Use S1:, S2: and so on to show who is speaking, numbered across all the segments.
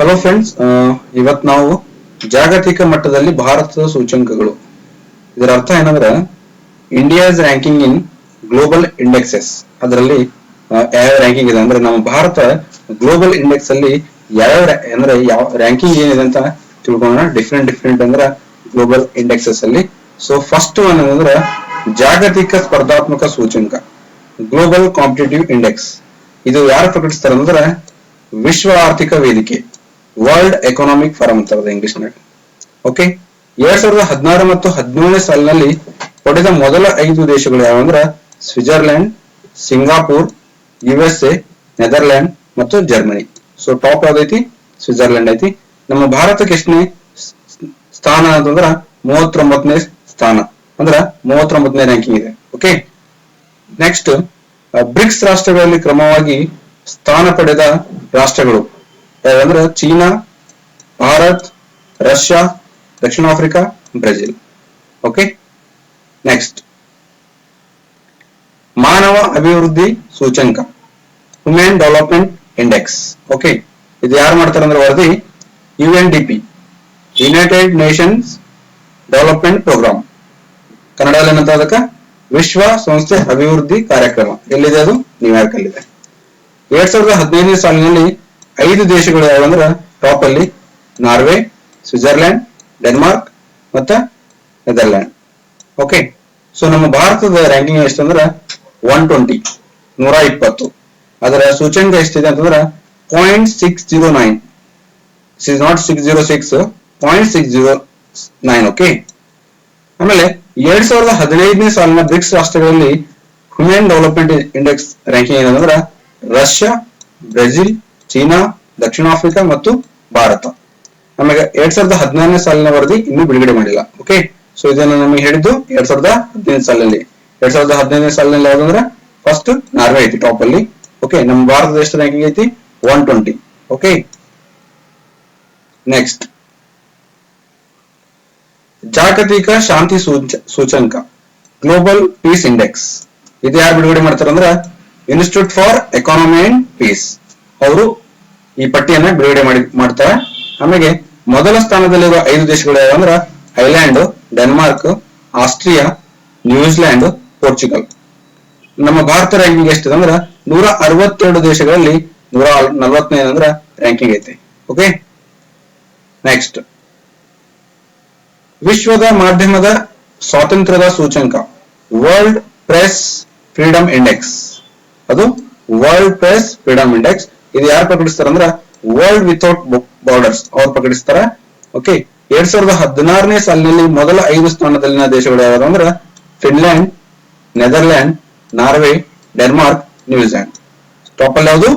S1: Hello friends ಇವತ್ ನಾವು ಜಾಗತಿಕ ಮಟ್ಟದಲ್ಲಿ ಭಾರತದ ಸೂಚ್ಯಂಕಗಳು. ಇದರ ಅರ್ಥ ಏನಂದ್ರೆ India's ranking in global indexes ಅದರಲ್ಲಿ ಯಾವ ರ್ಯಾಂಕಿಂಗ್ ಇದೆ ಅಂದ್ರೆ, ನಮ್ಮ ಭಾರತ ಗ್ಲೋಬಲ್ ಇಂಡೆಕ್ಸ್ ಅಲ್ಲಿ ಯಾವ ಅಂದ್ರೆ ಯಾವ ರ್ಯಾಂಕಿಂಗ್ ಏನಿದೆ ಅಂತ ತಿಳ್ಕೊಳ್ಳೋಣ. ಡಿಫ್ರೆಂಟ್ ಡಿಫ್ರೆಂಟ್ ಅಂದ್ರೆ ಗ್ಲೋಬಲ್ ಇಂಡೆಕ್ಸಸ್ ಅಲ್ಲಿ. ಸೊ ಫಸ್ಟ್ ಒನ್ ಅಂದ್ರೆ ಜಾಗತಿಕ ಸ್ಪರ್ಧಾತ್ಮಕ ಸೂಚ್ಯಂಕ ಗ್ಲೋಬಲ್ ಕಾಂಪಿಟೇಟಿವ್ ಇಂಡೆಕ್ಸ್ ಇದು ಯಾರು ಪ್ರಕಟಿಸ್ತಾರೆ ಅಂದ್ರೆ, ವಿಶ್ವ ಆರ್ಥಿಕ ವೇದಿಕೆ. ವರ್ಲ್ಡ್ ಎಕನಾಮಿಕ್ ಫಾರಂ ಅಂತ ಇಂಗ್ಲಿಷ್ನಲ್ಲಿ. ಓಕೆ ಎರಡ್ ಸಾವಿರದ ಹದಿನಾರು ಮತ್ತು ಹದಿನೇಳನೇ ಸಾಲಿನಲ್ಲಿ ಪಡೆದ ಮೊದಲ ಐದು ದೇಶಗಳು ಯಾವಂದ್ರ Switzerland Singapore U S A Netherland ಮತ್ತು ಜರ್ಮನಿ ಸೊ ಟಾಪ್ ಯಾವ್ದೈತಿ? ಸ್ವಿಟ್ಜರ್ಲೆಂಡ್ ಐತಿ. ನಮ್ಮ ಭಾರತಕ್ಕೆ ಎಷ್ಟನೇ ಸ್ಥಾನ ಅಂತಂದ್ರ ಮೂವತ್ತೊಂಬತ್ತನೇ ಸ್ಥಾನ. ಅಂದ್ರ ಮೂವತ್ತೊಂಬತ್ತನೇ ರ್ಯಾಂಕಿಂಗ್ ಇದೆ. ಓಕೆ ನೆಕ್ಸ್ಟ್ ಬ್ರಿಕ್ಸ್ ರಾಷ್ಟ್ರಗಳಲ್ಲಿ ಕ್ರಮವಾಗಿ ಸ್ಥಾನ ಪಡೆದ ರಾಷ್ಟ್ರಗಳು. ಯಾವಂದ್ರೆ ಚೀನಾ, ಭಾರತ್, ರಷ್ಯಾ, ದಕ್ಷಿಣ ಆಫ್ರಿಕಾ, ಬ್ರೆಜಿಲ್. ಓಕೆ ನೆಕ್ಸ್ಟ್ ಮಾನವ ಅಭಿವೃದ್ಧಿ ಸೂಚಂಕ. ಹ್ಯೂಮನ್ ಡೆವಲಪ್ಮೆಂಟ್ ಇಂಡೆಕ್ಸ್ ಓಕೆ ಇದು ಯಾರು ಮಾಡ್ತಾರೆ ಅಂದ್ರೆ ವರದಿ? U N D P United Nations development programme ಕನ್ನಡದಲ್ಲಿ ಏನಂತ ಅದಕ್ಕೆ? ವಿಶ್ವ ಸಂಸ್ಥೆ ಅಭಿವೃದ್ಧಿ ಕಾರ್ಯಕ್ರಮ. ಎಲ್ಲಿದೆ ಅದು? ನ್ಯೂಯಾರ್ಕ್ ಅಲ್ಲಿದೆ ಎರಡ್ ಸಾವಿರದ ಹದಿನೈದನೇ ಸಾಲಿನಲ್ಲಿ ಐದು ದೇಶಗಳು ಯಾವಂದ್ರ ಟಾಪ್ ಅಲ್ಲಿ ನಾರ್ವೆ ಸ್ವಿಟ್ಜರ್ಲ್ಯಾಂಡ್ ಡೆನ್ಮಾರ್ಕ್ ಮತ್ತೆ ನೆದರ್ಲ್ಯಾಂಡ್ ಓಕೆ ಸೊ ನಮ್ಮ ಭಾರತದ ರ್ಯಾಂಕಿಂಗ್ ಎಷ್ಟಂದ್ರ ಒನ್ ಟ್ವೆಂಟಿ ನೂರ ಇಪ್ಪತ್ತು ಅದರ ಸೂಚ್ಯಂಕ ಎಷ್ಟಿದೆ ಅಂತಂದ್ರ? Point six zero nine is not six zero six point six zero nine okay ಆಮೇಲೆ ಎರಡ್ ಸಾವಿರದ ಹದಿನೈದನೇ ಸಾಲಿನ ಬ್ರಿಕ್ಸ್ ರಾಷ್ಟ್ರಗಳಲ್ಲಿ ಹ್ಯೂಮನ್ ಡೆವಲಪ್ಮೆಂಟ್ ಇಂಡೆಕ್ಸ್ ರ್ಯಾಂಕಿಂಗ್ ಏನಂದ್ರ? ರಷ್ಯಾ, ಬ್ರೆಜಿಲ್ ಚೀನಾ, ದಕ್ಷಿಣ ಆಫ್ರಿಕಾ ಮತ್ತು ಭಾರತ. ನಮಗೆ ಎರಡ್ ಸಾವಿರದ ಹದಿನಾರನೇ ಸಾಲಿನ ವರದಿ ಇನ್ನೂ ಬಿಡುಗಡೆ ಮಾಡಿಲ್ಲ ಓಕೆ ಸೊ ಇದನ್ನು ನಮಗೆ ಹೇಳಿದ್ದು ಎರಡ್ ಸಾವಿರದ ಹದಿನೈದು ಸಾಲಿನಲ್ಲಿ. ಎರಡ್ ಸಾವಿರದ ಹದಿನೈದನೇ ಸಾಲಿನಲ್ಲಿ ಯಾವ್ದಂದ್ರೆ ಫಸ್ಟ್ ನಾರ್ವೆ ಐತಿ ಟಾಪ್ ಅಲ್ಲಿ ಓಕೆ ನಮ್ಮ ಭಾರತ ದೇಶದ ರ್ಯಾಂಕಿಂಗ್ ಐತಿ? ಒನ್ ಟ್ವೆಂಟಿ ಓಕೆ ನೆಕ್ಸ್ಟ್ ಜಾಗತಿಕ ಶಾಂತಿ ಸೂಚ, ಸೂಚಂಕ ಗ್ಲೋಬಲ್ ಪೀಸ್ ಇಂಡೆಕ್ಸ್ ಇದು ಯಾರು ಬಿಡುಗಡೆ ಮಾಡ್ತಾರಂದ್ರೆ institute for economy and peace ಅವರು ಈ ಪಟ್ಟಿಯನ್ನ ಬಿಡುಗಡೆ ಮಾಡಿ, ಮಾಡ್ತಾರೆ. ಆಮೇಲೆ ಮೊದಲ ಸ್ಥಾನದಲ್ಲಿರುವ ಐದು ದೇಶಗಳು ಯಾವಂದ್ರ Iceland Denmark, Austria New Zealand Portugal. ನಮ್ಮ ಭಾರತ ರ್ಯಾಂಕಿಂಗ್ ಎಷ್ಟು ಅಂದ್ರೆ ನೂರ ಅರವತ್ತೆರಡು ದೇಶಗಳಲ್ಲಿ ನೂರ ನಲವತ್ತನೇ ಅಂದ್ರ ರ್ಯಾಂಕಿಂಗ್ ಐತೆ. ಓಕೆ ನೆಕ್ಸ್ಟ್ ವಿಶ್ವದ ಮಾಧ್ಯಮದ ಸ್ವಾತಂತ್ರ್ಯದ ಸೂಚಂಕ. ವರ್ಲ್ಡ್ ಪ್ರೆಸ್ ಫ್ರೀಡಮ್ ಇಂಡೆಕ್ಸ್ ಅದು ವರ್ಲ್ಡ್ ಪ್ರೆಸ್ ಫ್ರೀಡಮ್ ಇಂಡೆಕ್ಸ್ ಇದು ಯಾರು ಪ್ರಕಟಿಸ್ತಾರ ಅಂದ್ರ ವರ್ಲ್ಡ್ ವಿತೌಟ್ ಬಾರ್ಡರ್ಸ್ ಅವ್ರು ಪ್ರಕಟಿಸ್ತಾರ ಓಕೆ ಎರಡ್ ಸಾವಿರದ ಹದಿನಾರನೇ ಸಾಲಿನಲ್ಲಿ ಮೊದಲ ಐದು ಸ್ಥಾನದಲ್ಲಿನ ದೇಶಗಳು ಯಾವ್ದು ಅಂದ್ರ Finland, Netherland, Norway, Denmark, New Zealand. Top ಅಲ್ಲಿ ಯಾವುದು?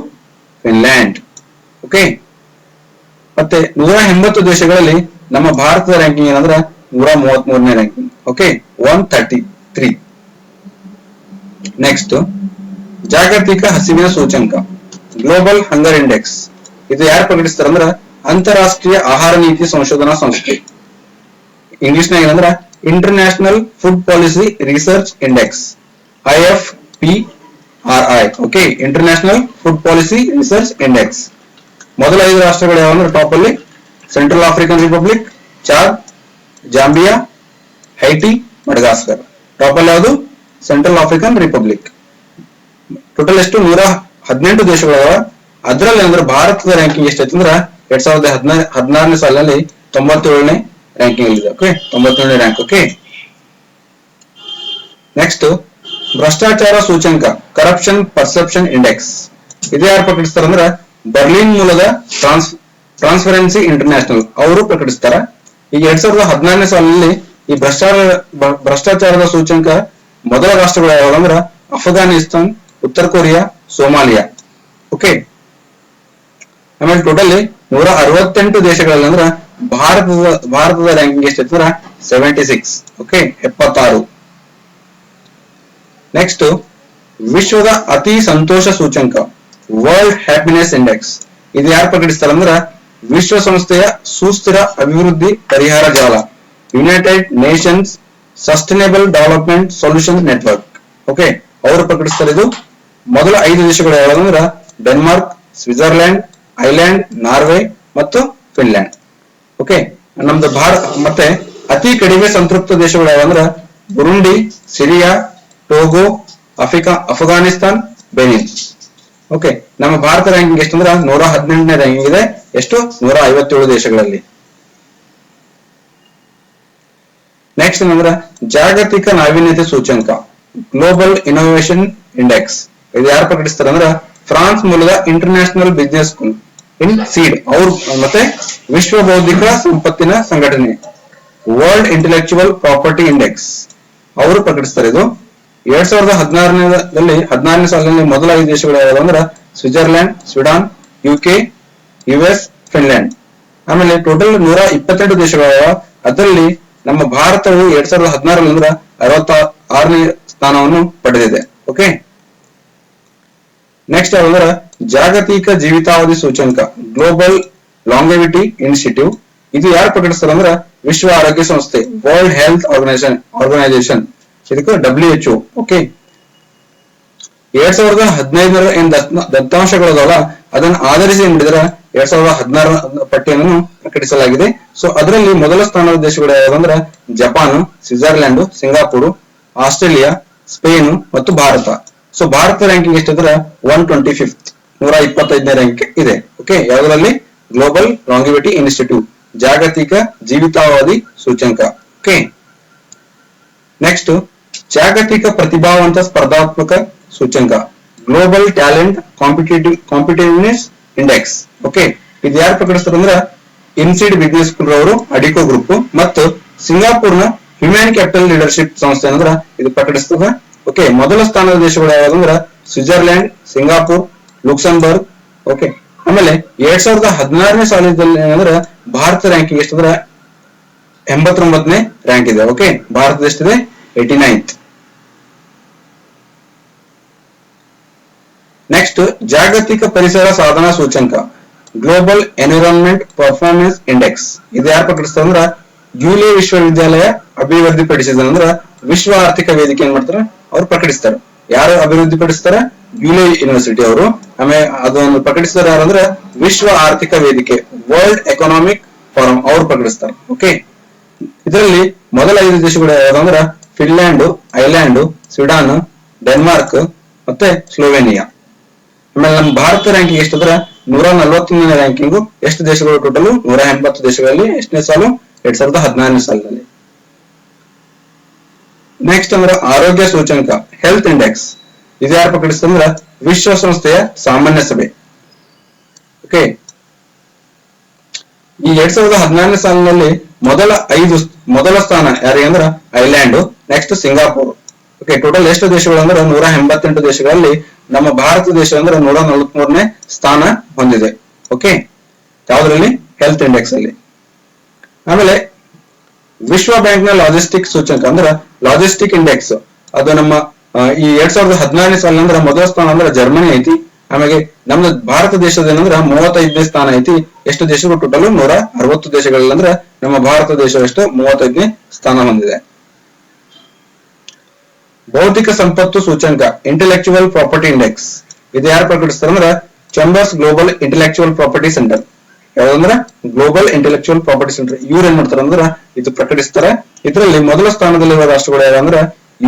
S1: ಫಿನ್ಲ್ಯಾಂಡ್. ಓಕೆ ಮತ್ತೆ ನೂರ ಎಂಬತ್ತು ದೇಶಗಳಲ್ಲಿ ನಮ್ಮ ಭಾರತದ ರ್ಯಾಂಕಿಂಗ್ ಏನಂದ್ರೆ ನೂರ ಮೂವತ್ತ್ ಮೂರನೇ ranking okay one thirty three next ಜಾಗತಿಕ ಹಸಿವಿನ ಸೂಚಂಕ ಗ್ಲೋಬಲ್ ಹಂಗರ್ ಇಂಡೆಕ್ಸ್ ಇದು ಯಾರು ಪ್ರಕಟಿಸ್ತಾರ ಅಂದ್ರ ಅಂತಾರಾಷ್ಟ್ರೀಯ ಆಹಾರ ನೀತಿ ಸಂಶೋಧನಾ ಸಂಸ್ಥೆ ಇಂಗ್ಲಿಷ್ ನಾಗ ಏನಂದ್ರ international food policy research index I F P R I okay international food policy research index ಮೊದಲ ಐದು ರಾಷ್ಟ್ರಗಳು ಯಾವಂದ್ರೆ ಟಾಪ್ ಅಲ್ಲಿ Central African Republic Chad Zambia Haiti Madagascar top ಅಲ್ಲಿ ಯಾವುದು ಸೆಂಟ್ರಲ್ ಆಫ್ರಿಕನ್ ರಿಪಬ್ಲಿಕ್ ಟೋಟಲ್ ಎಷ್ಟು ನೂರ ಹದಿನೆಂಟು ದೇಶಗಳವ ಅದರಲ್ಲಿ ಅಂದ್ರೆ ಭಾರತದ ರ್ಯಾಂಕಿಂಗ್ ಎಷ್ಟೈತೆ ಅಂದ್ರೆ ಎರಡ್ ಸಾವಿರದ ಹದಿನಾ, ಹದಿನಾರನೇ ಸಾಲಿನಲ್ಲಿ ತೊಂಬತ್ತೇಳನೇ ರ್ಯಾಂಕಿಂಗ್ ಇದೆ ಓಕೆ ತೊಂಬತ್ತೇಳನೇ ರ್ಯಾಂಕ್ ಓಕೆ ನೆಕ್ಸ್ಟ್ ಭ್ರಷ್ಟಾಚಾರ ಸೂಚ್ಯಂಕ ಕರಪ್ಷನ್ ಪರ್ಸೆಪ್ಷನ್ ಇಂಡೆಕ್ಸ್ ಇದು ಯಾರು ಪ್ರಕಟಿಸ್ತಾರ ಅಂದ್ರೆ ಬರ್ಲಿನ್ ಮೂಲದ ಟ್ರಾನ್ಸ್ ಟ್ರಾನ್ಸ್ಪರೆನ್ಸಿ ಇಂಟರ್ನ್ಯಾಷನಲ್ ಅವರು ಪ್ರಕಟಿಸ್ತಾರ. ಈಗ ಎರಡ್ ಸಾವಿರದ ಹದಿನಾರನೇ ಸಾಲಿನಲ್ಲಿ ಈ ಭ್ರಷ್ಟಾಚಾರ ಭ್ರಷ್ಟಾಚಾರದ ಸೂಚ್ಯಂಕ ಮೊದಲ ರಾಷ್ಟ್ರಗಳು ಯಾವ್ದಂದ್ರ ಅಫ್ಘಾನಿಸ್ತಾನ್, ಉತ್ತರ ಕೊರಿಯಾ ಸೋಮಾಲಿಯಾ. ಓಕೆ ಆಮೇಲೆ ಟೋಟಲಿ ನೂರ ಅರವತ್ತೆಂಟು ದೇಶಗಳಲ್ಲಿ ಅಂದ್ರ ಭಾರತದ ಭಾರತದ ರ್ಯಾಂಕಿಂಗ್ ಎಷ್ಟೈತೆ ಅಂದ್ರೆ ಸೆವೆಂಟಿ ಸಿಕ್ಸ್ ಓಕೆ ಎಪ್ಪತ್ತಾರು. ನೆಕ್ಸ್ಟ್ ವಿಶ್ವದ ಅತಿ ಸಂತೋಷ ಸೂಚಂಕ ವರ್ಲ್ಡ್ ಹ್ಯಾಪಿನೆಸ್ ಇಂಡೆಕ್ಸ್ ಇದು ಯಾರು ಅಂದ್ರ ವಿಶ್ವಸಂಸ್ಥೆಯ ಸುಸ್ಥಿರ ಅಭಿವೃದ್ಧಿ ಪರಿಹಾರ ಜಾಲ United Nations sustainable development solution network okay ಅವರು ಪ್ರಕಟಿಸ್ತಾರೆ ಇದು ಮೊದಲ ಐದು ದೇಶಗಳು ಯಾವ್ದಂದ್ರ ಡೆನ್ಮಾರ್ಕ್ ಸ್ವಿಟ್ಜರ್ಲ್ಯಾಂಡ್ ಐಲ್ಯಾಂಡ್ ನಾರ್ವೆ ಮತ್ತು ಫಿನ್ಲ್ಯಾಂಡ್ ಓಕೆ, ನಮ್ದು ಭಾರತ, ಮತ್ತೆ ಅತಿ ಕಡಿಮೆ ಸಂತೃಪ್ತ ದೇಶಗಳು ಯಾವಂದ್ರ Burundi, Syria, Togo Africa Afghanistan, Benin. Okay, ನಮ್ಮ ಭಾರತ ರ್ಯಾಂಕಿಂಗ್ ಎಷ್ಟು ಅಂದ್ರೆ ನೂರ ಹದಿನೆಂಟನೇ ರ್ಯಾಂಕಿಂಗ್ ಇದೆ. ಎಷ್ಟು? ನೂರ ಐವತ್ತೇಳು ದೇಶಗಳಲ್ಲಿ. ನೆಕ್ಸ್ಟ್ ಏನಂದ್ರ ಜಾಗತಿಕ ನಾವೀನ್ಯತೆ ಸೂಚ್ಯಂಕ ಗ್ಲೋಬಲ್ ಇನೋವೇಷನ್ ಇಂಡೆಕ್ಸ್ ಇದು ಯಾರು ಪ್ರಕಟಿಸ್ತಾರೆ ಅಂದ್ರ ಫ್ರಾನ್ಸ್ ಮೂಲದ ಇಂಟರ್ನ್ಯಾಷನಲ್ ಬಿಸ್ನೆಸ್ ಇನ್ ಸೀಡ್ ಅವ್ರ ಮತ್ತೆ ವಿಶ್ವ ಬೌದ್ಧಿಕ ಸಂಪತ್ತಿನ ಸಂಘಟನೆ ವರ್ಲ್ಡ್ ಇಂಟೆಲೆಕ್ಚುವಲ್ ಪ್ರಾಪರ್ಟಿ ಇಂಡೆಕ್ಸ್ ಅವರು ಪ್ರಕಟಿಸ್ತಾರೆ ಇದು. ಎರಡ್ ಸಾವಿರದ ಹದಿನಾರನೇದಲ್ಲಿ ಹದಿನಾರನೇ ಸಾಲಿನಲ್ಲಿ ಮೊದಲ ಐದು ದೇಶಗಳು ಯಾವ್ದು ಅಂದ್ರೆ Switzerland Sweden UK US Finland ಆಮೇಲೆ ಟೋಟಲ್ ನೂರ ಇಪ್ಪತ್ತೆಂಟು ದೇಶಗಳವ ಅದರಲ್ಲಿ ನಮ್ಮ ಭಾರತವು ಎರಡ್ ಸಾವಿರದ ಹದಿನಾರಲ್ಲಿ ಅಂದ್ರೆ ಅರವತ್ತ ಆರನೇ ಸ್ಥಾನವನ್ನು ಪಡೆದಿದೆ. ಓಕೆ ನೆಕ್ಸ್ಟ್ ಯಾವ್ದಂದ್ರ ಜಾಗತಿಕ ಜೀವಿತಾವಧಿ ಸೂಚಂಕ ಗ್ಲೋಬಲ್ ಲಾಂಗೆವಿಟಿ ಇನಿಷಿಯೇಟಿವ್ ಇದು ಯಾರು ಪ್ರಕಟಿಸ್ತಾರ ಅಂದ್ರ ವಿಶ್ವ ಆರೋಗ್ಯ ಸಂಸ್ಥೆ ವರ್ಲ್ಡ್ ಹೆಲ್ತ್ ಆರ್ಗನೈಸೇಷನ್ ಆರ್ಗನೈಸೇಷನ್ ಇದಕ್ಕೆ ಡಬ್ಲ್ಯೂ ಎಚ್ ಓಕೆ ಎರಡ್ ಸಾವಿರದ ಹದಿನೈದರ ಏನ್ ದತ್ತ- ದತ್ತಾಂಶಗಳದಲ್ಲ ಅದನ್ನ ಆಧರಿಸಿ ಮಾಡಿದಾರೆ? ಎರಡ್ ಸಾವಿರದ ಹದಿನಾರ ಪಟ್ಟಿಯನ್ನು ಪ್ರಕಟಿಸಲಾಗಿದೆ. ಸೊ ಅದರಲ್ಲಿ ಮೊದಲ ಸ್ಥಾನದ ದೇಶಗಳು ಯಾವ್ದಂದ್ರ Japan Switzerland Singapore Australia Spain ಮತ್ತು ಭಾರತ. ಸೊ ಭಾರತ ರ್ಯಾಂಕಿಂಗ್ ಎಷ್ಟಿದ್ರೆ ಒನ್ ಟ್ವೆಂಟಿ ಫಿಫ್ತ್ ನೂರ ಇಪ್ಪತ್ತೈದನೇ ರ್ಯಾಂಕ್ ಇದೆ. ಓಕೆ ಯಾವುದರಲ್ಲಿ? ಗ್ಲೋಬಲ್ ಲಾಂಗಿವಿಟಿ ಇನ್ಸ್ಟಿಟ್ಯೂಟ್ ಜಾಗತಿಕ ಜೀವಿತಾವಧಿ ಸೂಚ್ಯಂಕ. ಓಕೆ ನೆಕ್ಸ್ಟ್ ಜಾಗತಿಕ ಪ್ರತಿಭಾವಂತ ಸ್ಪರ್ಧಾತ್ಮಕ ಸೂಚ್ಯಂಕ. Global talent competitive competitiveness index okay ಇದು ಯಾರು ಪ್ರಕಟಿಸ್ತಾರೆ ಅಂದ್ರೆ ಇನ್ಸಿಡ್ ಬಿಸ್ನೆಸ್ ಸ್ಕೂಲ್ ಅವರು ಅಡಿಕೋ ಗ್ರೂಪ್ ಮತ್ತು ಸಿಂಗಾಪುರ್ನ ಹ್ಯೂಮನ್ ಕ್ಯಾಪಿಟಲ್ ಲೀಡರ್ಶಿಪ್ ಸಂಸ್ಥೆ ಅಂದ್ರೆ ಇದು ಪ್ರಕಟಿಸ್ತದೆ ಓಕೆ ಮೊದಲ ಸ್ಥಾನದ ದೇಶಗಳು ಯಾವ್ದಂದ್ರ ಸ್ವಿಟ್ಜರ್ಲ್ಯಾಂಡ್ ಸಿಂಗಾಪುರ್, ಲುಕ್ಸಂಬರ್ಗ್. ಓಕೆ ಆಮೇಲೆ ಎರಡ್ ಸಾವಿರದ ಹದಿನಾರನೇ ಸಾಲಿನಲ್ಲಿ ಏನಂದ್ರೆ ಭಾರತ ರ್ಯಾಂಕಿಂಗ್ ಎಷ್ಟಂದ್ರೆ ಎಂಬತ್ತೊಂಬತ್ತನೇ ರ್ಯಾಂಕ್ ಇದೆ. ಓಕೆ ಭಾರತ ಎಷ್ಟಿದೆ? ಏಟಿ ನೈನ್ತ್ ನೆಕ್ಸ್ಟ್ ಜಾಗತಿಕ ಪರಿಸರ ಸಾಧನಾ ಸೂಚಂಕ ಗ್ಲೋಬಲ್ ಎನ್ವಿರಾನ್ಮೆಂಟ್ ಪರ್ಫಾರ್ಮೆನ್ಸ್ ಇಂಡೆಕ್ಸ್ ಇದು ಯಾರು ಪ್ರಕಟಿಸ್ತಾರೆ ಅಂದ್ರೆ ಯುಲೆ ವಿಶ್ವವಿದ್ಯಾಲಯ ಅಭಿವೃದ್ಧಿಪಡಿಸಿದ ಅಂದ್ರೆ ವಿಶ್ವ ಆರ್ಥಿಕ ವೇದಿಕೆ ಏನ್ ಮಾಡ್ತಾರೆ? ಅವ್ರು ಪ್ರಕಟಿಸ್ತಾರೆ. ಯಾರು ಅಭಿವೃದ್ಧಿ ಪಡಿಸ್ತಾರೆ? ಯುಲೆ ಯೂನಿವರ್ಸಿಟಿ ಅವರು. ಆಮೇಲೆ ಅದನ್ನು ಪ್ರಕಟಿಸಿದಾರೆ ಯಾರಂದ್ರೆ ವಿಶ್ವ ಆರ್ಥಿಕ ವೇದಿಕೆ ವರ್ಲ್ಡ್ ಎಕನಾಮಿಕ್ ಫಾರಂ ಅವ್ರು ಪ್ರಕಟಿಸ್ತಾರೆ. ಓಕೆ ಇದರಲ್ಲಿ ಮೊದಲ ಐದು ದೇಶಗಳು ಯಾವ್ದಂದ್ರ ಫಿನ್ಲ್ಯಾಂಡ್ ಐಲ್ಯಾಂಡ್ ಸ್ವೀಡನ್, ಡೆನ್ಮಾರ್ಕ್ ಮತ್ತೆ ಸ್ಲೋವೇನಿಯಾ. ಆಮೇಲೆ ನಮ್ಮ ಭಾರತ ರ್ಯಾಂಕಿಂಗ್ ಎಷ್ಟಂದ್ರ ನೂರ ನಲ್ವತ್ತೊಂದನೇ ರ್ಯಾಂಕಿಂಗ್ ಎಷ್ಟು ದೇಶಗಳು ಟೋಟಲ್ ನೂರ ಎಂಬತ್ತು ದೇಶಗಳಲ್ಲಿ ಎಷ್ಟನೇ ಸಾಲು? ಎರಡ್ ಸಾವಿರದ ಹದಿನಾರನೇ ಸಾಲಿನಲ್ಲಿ. ನೆಕ್ಸ್ಟ್ ಅಂದ್ರೆ ಆರೋಗ್ಯ ಸೂಚಂಕ ಹೆಲ್ತ್ ಇಂಡೆಕ್ಸ್ ಇದು ಯಾರು ಪ್ರಕಟಿಸ್ತಂದ್ರ ವಿಶ್ವಸಂಸ್ಥೆಯ ಸಾಮಾನ್ಯ ಸಭೆ. ಓಕೆ ಈ ಎರಡ್ ಸಾವಿರದ ಹದಿನಾರನೇ ಸಾಲಿನಲ್ಲಿ ಮೊದಲ ಐದು ಮೊದಲ ಸ್ಥಾನ ಯಾರಿಗೆ ಅಂದ್ರ Iceland next Singapore. Okay total ಎಷ್ಟು ದೇಶಗಳು ಅಂದ್ರೆ ನೂರ ಎಂಬತ್ತೆಂಟು ದೇಶಗಳಲ್ಲಿ ನಮ್ಮ ಭಾರತ ದೇಶ ಅಂದ್ರೆ ನೂರ ನಲವತ್ಮೂರನೇ ಸ್ಥಾನ ಹೊಂದಿದೆ. ಓಕೆ ಯಾವ್ದ್ರಲ್ಲಿ? ಹೆಲ್ತ್ ಇಂಡೆಕ್ಸ್ ಅಲ್ಲಿ. ಆಮೇಲೆ ವಿಶ್ವ ಬ್ಯಾಂಕ್ನ ಲಾಜಿಸ್ಟಿಕ್ ಸೂಚಕ ಅಂದ್ರೆ ಲಾಜಿಸ್ಟಿಕ್ ಇಂಡೆಕ್ಸ್ ಅದು ನಮ್ಮ ಈ ಎರಡ್ ಸಾವಿರದ ಹದಿನಾರನೇ ಸಾಲ ಅಂದ್ರೆ ಮೊದಲ ಸ್ಥಾನ ಅಂದ್ರೆ ಜರ್ಮನಿ ಐತಿ. ಆಮೇಲೆ ನಮ್ಮ ಭಾರತ ದೇಶದ ಏನಂದ್ರ ಮೂವತ್ತೈದನೇ ಸ್ಥಾನ ಐತಿ. ಎಷ್ಟು ದೇಶಗಳು ಟೋಟಲ್ ನೂರ ಅರವತ್ತು ದೇಶಗಳಂದ್ರ ನಮ್ಮ ಭಾರತ ದೇಶ ಎಷ್ಟು? ಮೂವತ್ತೈದನೇ ಸ್ಥಾನ ಹೊಂದಿದೆ. ಬೌದ್ಧಿಕ ಸಂಪತ್ತು ಸೂಚ್ಯಂಕ ಇಂಟೆಲೆಕ್ಚುವಲ್ ಪ್ರಾಪರ್ಟಿ ಇಂಡೆಕ್ಸ್ ಇದು ಯಾರು ಪ್ರಕಟಿಸ್ತಾರೆ ಅಂದ್ರೆ chambers global intellectual property centre ಯಾವ್ದಂದ್ರ global intellectual property centre ಇವ್ರು ಏನ್ ಮಾಡ್ತಾರೆ ಅಂದ್ರೆ ಇದು ಪ್ರಕಟಿಸ್ತಾರೆ. ಇದರಲ್ಲಿ ಮೊದಲ ಸ್ಥಾನದಲ್ಲಿರುವ ರಾಷ್ಟ್ರಗಳು ಯಾವಂದ್ರ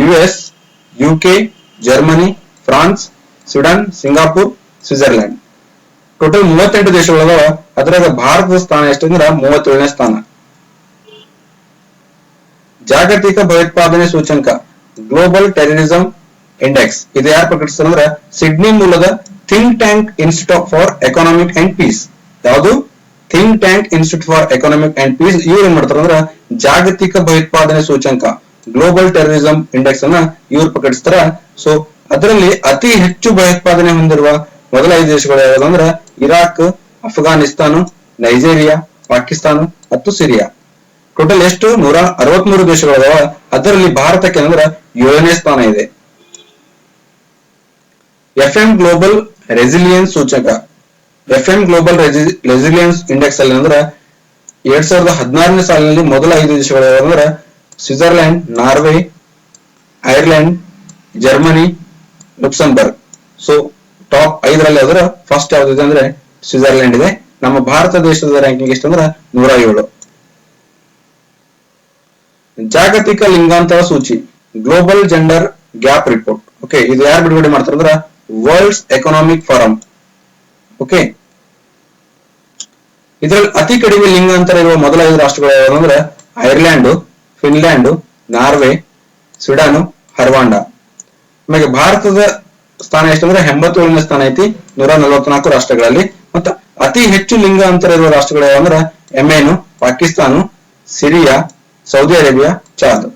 S1: U S UK Germany France Sweden Singapore Switzerland total ಮೂವತ್ತೆಂಟು ದೇಶಗಳದಾವ ಅದರಾಗ ಭಾರತದ ಸ್ಥಾನ ಎಷ್ಟಂದ್ರ ಮೂವತ್ತೇಳನೇ ಸ್ಥಾನ. ಜಾಗತಿಕ ಭಯೋತ್ಪಾದನೆ ಸೂಚಂಕ ಗ್ಲೋಬಲ್ ಟೆರರಿಸಂ ಇಂಡೆಕ್ಸ್ ಇದು ಯಾರು ಪ್ರಕಟಿಸ್ತಾರೆ ಅಂದ್ರೆ ಸಿಡ್ನಿ ಮೂಲದ think tank institute for economic and peace ಯಾವುದು? Think tank institute for economic and peace ಇವ್ರು ಏನ್ ಮಾಡ್ತಾರೆ ಅಂದ್ರ ಜಾಗತಿಕ ಭಯೋತ್ಪಾದನೆ ಸೂಚಂಕ ಗ್ಲೋಬಲ್ ಟೆರರಿಸಂ ಇಂಡೆಕ್ಸ್ ಅನ್ನ ಇವ್ರು ಪ್ರಕಟಿಸ್ತಾರ. ಸೊ ಅದರಲ್ಲಿ ಅತಿ ಹೆಚ್ಚು ಭಯೋತ್ಪಾದನೆ ಹೊಂದಿರುವ ಮೊದಲ ಐದು ದೇಶಗಳು ಯಾವ್ದಂದ್ರ ಇರಾಕ್, ಅಫ್ಘಾನಿಸ್ತಾನ, ನೈಜೀರಿಯಾ, ಪಾಕಿಸ್ತಾನ ಮತ್ತು ಸಿರಿಯಾ. ಟೋಟಲ್ ಎಷ್ಟು? ನೂರ ಅರವತ್ಮೂರು ದೇಶಗಳದಾವ. ಅದರಲ್ಲಿ ಭಾರತಕ್ಕೆ ಅಂದ್ರ ಏಳನೇ ಸ್ಥಾನ ಇದೆ. ಎಫ್ ಎಂ ಗ್ಲೋಬಲ್ ರೆಸಿಲಿಯನ್ಸ್ ಸೂಚಕ F M global resilience index ಅಲ್ಲಿ ಅಂದ್ರೆ ಎರಡ್ ಸಾವಿರದ ಹದಿನಾರನೇ ಸಾಲಿನಲ್ಲಿ ಮೊದಲ ಐದು ದೇಶಗಳು ಅಂದ್ರೆ Switzerland Norway Ireland Germany Luxembourg so top ಐದರಲ್ಲಿ ಅದರ ಫಸ್ಟ್ ಯಾವ್ದಿದೆ ಅಂದ್ರೆ ಸ್ವಿಟ್ಜರ್ಲೆಂಡ್ ಇದೆ. ನಮ್ಮ ಭಾರತ ದೇಶದ ರ್ಯಾಂಕಿಂಗ್ ಎಷ್ಟಂದ್ರ ನೂರ ಏಳು ಜಾಗತಿಕ ಲಿಂಗಾಂತರ ಸೂಚಿ global gender gap report okay ಇದು ಯಾರು ಬಿಡುಗಡೆ ಮಾಡ್ತಾರೆ ಅಂದ್ರ ವರ್ಲ್ಡ್ಸ್ ಎಕನಾಮಿಕ್ ಫಾರಂ ಓಕೆ ಇದರಲ್ಲಿ ಅತಿ ಕಡಿಮೆ ಲಿಂಗಾಂತರ ಇರುವ ಮೊದಲ ಐದು ರಾಷ್ಟ್ರಗಳು ಯಾವ್ದಂದ್ರೆ Iceland Finland Norway, Sweden, Rwanda. ಆಮೇಲೆ ಭಾರತದ ಸ್ಥಾನ ಎಷ್ಟಂದ್ರೆ ಎಂಬತ್ತೇಳನೇ ಸ್ಥಾನ ಐತಿ, ನೂರ ನಲವತ್ನಾಲ್ಕು ರಾಷ್ಟ್ರಗಳಲ್ಲಿ. ಮತ್ತು ಅತಿ ಹೆಚ್ಚು ಲಿಂಗ ಲಿಂಗಾಂತರ ಇರುವ ರಾಷ್ಟ್ರಗಳು ಯಾವಂದ್ರೆ Yemen, Pakistan, Syria, Saudi Arabia, Chad.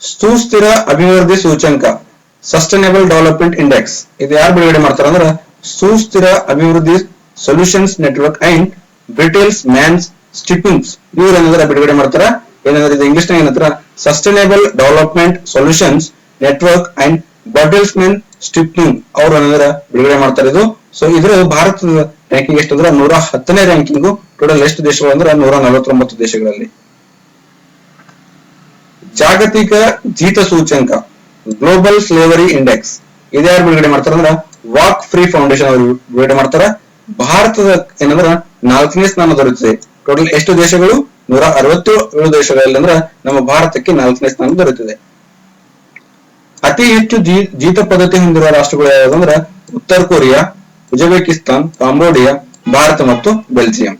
S1: ಸುಸ್ಥಿರ ಅಭಿವೃದ್ಧಿ ಸೂಚಂಕ ಸಸ್ಟೈನಬಲ್ ಡೆವಲಪ್ಮೆಂಟ್ ಇಂಡೆಕ್ಸ್ ಇದು ಯಾರು ಬಿಡುಗಡೆ ಮಾಡ್ತಾರೆ ಅಂದ್ರೆ ಸುಸ್ಥಿರ ಅಭಿವೃದ್ಧಿ solutions network and Bertelsmann Stiftung ಇವ್ರು ಏನಾದ್ರೆ ಬಿಡುಗಡೆ ಮಾಡ್ತಾರ? ಏನಂದ್ರೆ ಇದು ಇಂಗ್ಲಿಷ್ ಏನಂತಾರ sustainable development solutions network and Bertelsmann Stiftung ಅವ್ರು ಏನಾದ್ರೆ ಬಿಡುಗಡೆ ಮಾಡ್ತಾರೆ ಇದು. ಸೊ ಇದ್ರ ಭಾರತದ ರ್ಯಾಂಕಿಂಗ್ ಎಷ್ಟು ಅಂದ್ರೆ ನೂರ ಹತ್ತನೇ ರ್ಯಾಂಕಿಂಗ್ ಟೋಟಲ್ ಎಷ್ಟು ದೇಶಗಳು ಅಂದ್ರೆ ನೂರ ನಲವತ್ತೊಂಬತ್ತು ದೇಶಗಳಲ್ಲಿ. ಜಾಗತಿಕ ಜೀತ ಸೂಚ್ಯಂಕ. ಗ್ಲೋಬಲ್ ಸ್ಲೇವರಿ ಇಂಡೆಕ್ಸ್ ಇದ್ಯಾರು ಬಿಡುಗಡೆ ಮಾಡ್ತಾರ ಅಂದ್ರ ವಾಕ್ ಫ್ರೀ ಫೌಂಡೇಶನ್ ಅವರು ಬಿಡುಗಡೆ ಮಾಡ್ತಾರ. ಭಾರತದ ಏನಂದ್ರ ನಾಲ್ಕನೇ ಸ್ಥಾನ ದೊರೆಯುತ್ತದೆ ಟೋಟಲ್ ಎಷ್ಟು ದೇಶಗಳು? ನೂರ ಅರವತ್ತು ದೇಶಗಳಲ್ಲಿ ಅಂದ್ರ ನಮ್ಮ ಭಾರತಕ್ಕೆ ನಾಲ್ಕನೇ ಸ್ಥಾನ ದೊರೆಯುತ್ತದೆ ಅತಿ ಹೆಚ್ಚು ಜೀತ ಪದ್ಧತಿ ಹೊಂದಿರುವ ರಾಷ್ಟ್ರಗಳು ಯಾವ್ದಂದ್ರ ಉತ್ತರ ಕೊರಿಯಾ ಉಜ್ಬೇಕಿಸ್ತಾನ್ ಕಾಂಬೋಡಿಯಾ, ಭಾರತ ಮತ್ತು ಬೆಲ್ಜಿಯಂ.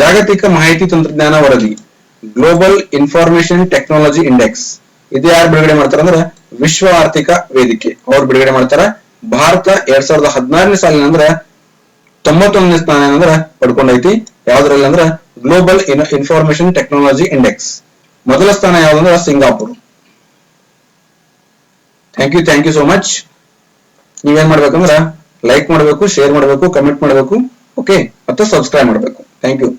S1: ಜಾಗತಿಕ ಮಾಹಿತಿ ತಂತ್ರಜ್ಞಾನ ವರದಿ. ಗ್ಲೋಬಲ್ ಇನ್ಫಾರ್ಮೇಶನ್ ಟೆಕ್ನಾಲಜಿ ಇಂಡೆಕ್ಸ್ ಇದು ಯಾರು ಬಿಡುಗಡೆ ಮಾಡ್ತಾರ ಅಂದ್ರೆ ವಿಶ್ವ ಆರ್ಥಿಕ ವೇದಿಕೆ. ಅವ್ರು ಬಿಡುಗಡೆ ಮಾಡ್ತಾರ ಭಾರತ ಎರಡ್ ಸಾವಿರದ ಹದಿನಾರನೇ ಸಾಲಿನ ಅಂದ್ರ ತೊಂಬತ್ತೊಂದನೇ ಸ್ಥಾನ ಏನಂದ್ರ ಪಡ್ಕೊಂಡೈತಿ. ಯಾವ್ದ್ರಲ್ಲಿ ಅಂದ್ರ ಗ್ಲೋಬಲ್ ಇನ್ಫಾರ್ಮೇಶನ್ ಟೆಕ್ನಾಲಜಿ ಇಂಡೆಕ್ಸ್ ಮೊದಲ ಸ್ಥಾನ ಯಾವ್ದಂದ್ರೆ Singapore. Thank you thank you so much ನೀವೇನ್ ಮಾಡ್ಬೇಕಂದ್ರ ಲೈಕ್ ಮಾಡಬೇಕು ಶೇರ್ ಮಾಡಬೇಕು ಕಮೆಂಟ್ ಮಾಡಬೇಕು. ಓಕೆ ಮತ್ತೆ ಸಬ್ಸ್ಕ್ರೈಬ್ ಮಾಡಬೇಕು. Thank you